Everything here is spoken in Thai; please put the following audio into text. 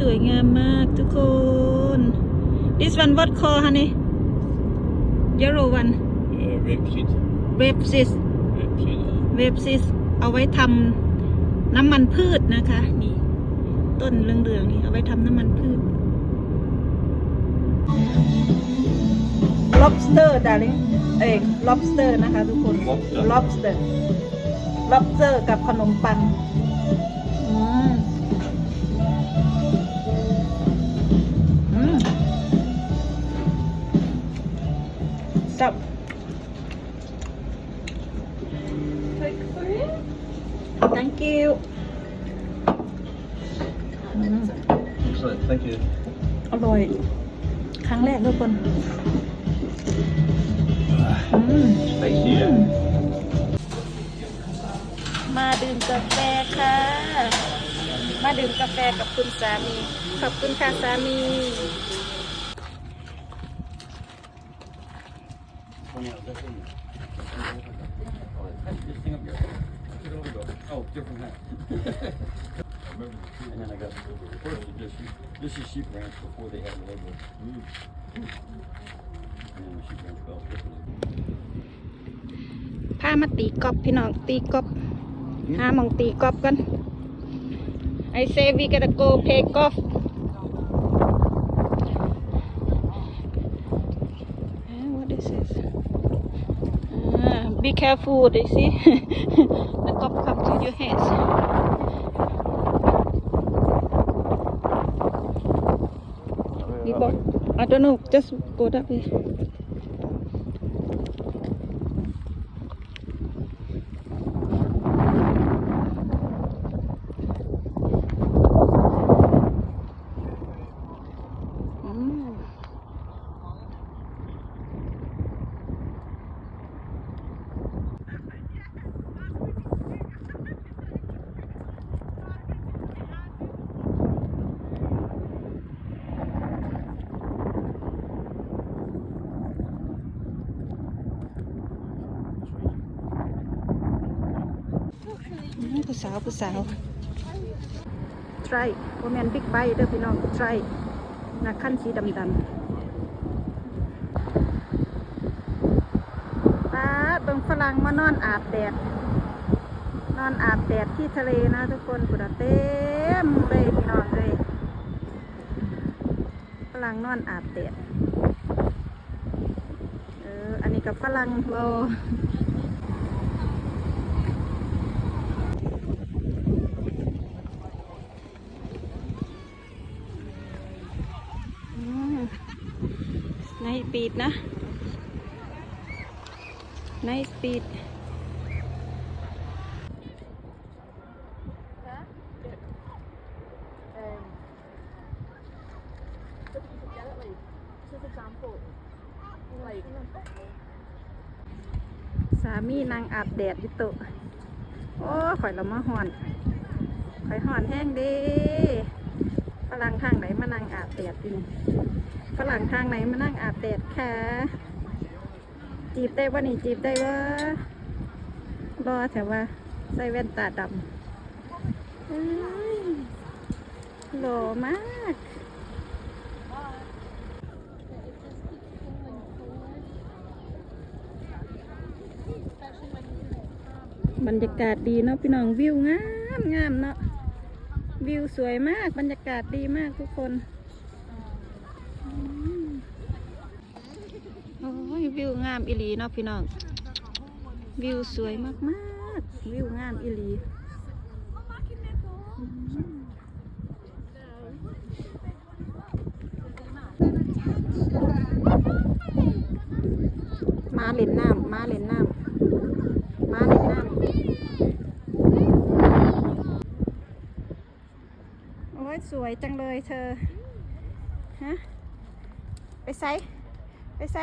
สวยงามมากทุกคน this one what call honey yellow one Uh, rapeseed. rapeseed Rapeseed. uh, เวฟซิสเอาไว้ทำน้ำมันพืชนะคะ นี่ ต้นเหลืองๆนี่ เอาไว้ทำน้ำมันพืช lobster darling เอ้ย lobster นะคะทุกคน Lobster lobster lobster กับขนมปัง thank you อืม Excellent. Thank you. อร่อย ครั้งแรกทุกคน อืม Spicy. Yeah. มาดื่มกาแฟค่ะ มาดื่มกาแฟกับคุณสามี ขอบคุณค่ะสามี Oh, different hat. and then I got first this. This is sheep ranch before they had the label. And then the sheep ranch spelled differently. พามาตีกอบพี่น้อง ตีกอบหาหมองตีกอบกัน I say we gotta go play golf Ah, be careful they see. The top come to your hands. Go I don't know just go that way ผู้สาวผู้สาว try ว่าแมนบิ๊กไบเด้อพี่น้อง try นักขั้นสีดำดำป้าดเบิ่งฝรั่งมานอนอาบแดด นอนอาบแดดที่ทะเลนะทุกคนปุดเต็มเลยพี่น้องเลยฝรั่งนอนอาบแดด เออ อันนี้กับฝรั่งโลม ในปีดนะในปีดสามีนางอาบแดดอยู่โตะโอ้ข่อยเรามาหอน ข่อยหอนแห้งดี ฝรั่งทางไหนมานั่งอาบแดดอยู่ฝรั่งทางไหนมานั่งอาบแดดค่ะจีบได้ว่านี่จีบได้ว่ารอแต่ว่าใส่แว่นตาดำเอ้ยหล่อมากบรรยากาศดีเนาะพี่น้องวิวงามงามเนาะ วิวสวยมากบรรยากาศดีมากทุกคนอืมโอ้ยวิวงามอิลีเนาะพี่น้อง วิวสวยมากมากๆวิวงามอิลีอืมมาเล่นน้ำมาเล่นน้ำมาเล่นน้ำโอ้ย สวยจังเลยเธอ ฮะ ไปไซไปไซ